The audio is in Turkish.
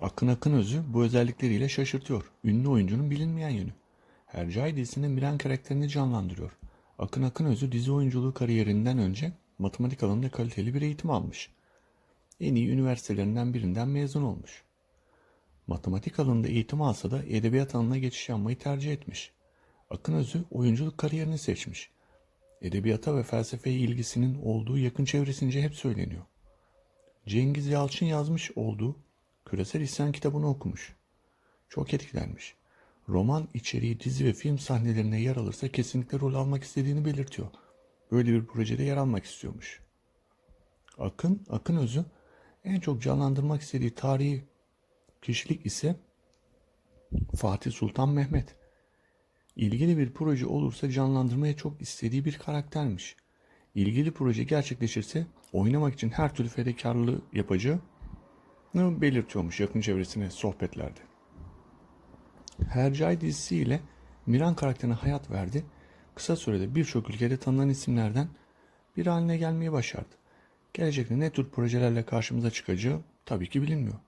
Akın Akın Özü bu özellikleriyle şaşırtıyor. Ünlü oyuncunun bilinmeyen yönü. Hercai dizisinde Miran karakterini canlandırıyor. Akın Akın Özü dizi oyunculuğu kariyerinden önce matematik alanında kaliteli bir eğitim almış. En iyi üniversitelerinden birinden mezun olmuş. Matematik alanında eğitim alsa da edebiyat alanına geçiş yapmayı tercih etmiş. Akın Özü oyunculuk kariyerini seçmiş. Edebiyata ve felsefeye ilgisinin olduğu yakın çevresince hep söyleniyor. Cengiz Yalçın yazmış olduğu Küresel İsyan kitabını okumuş. Çok etkilenmiş. Roman içeriği dizi ve film sahnelerine yer alırsa kesinlikle rol almak istediğini belirtiyor. Böyle bir projede yer almak istiyormuş. Akın, Akın Özü en çok canlandırmak istediği tarihi kişilik ise Fatih Sultan Mehmet. İlgili bir proje olursa canlandırmaya çok istediği bir karaktermiş. İlgili proje gerçekleşirse oynamak için her türlü fedakarlığı yapacağını belirtiyormuş yakın çevresine sohbetlerde. Hercai dizisiyle Miran karakterine hayat verdi. Kısa sürede birçok ülkede tanınan isimlerden bir haline gelmeyi başardı. Gelecekte ne tür projelerle karşımıza çıkacağı tabii ki bilinmiyor.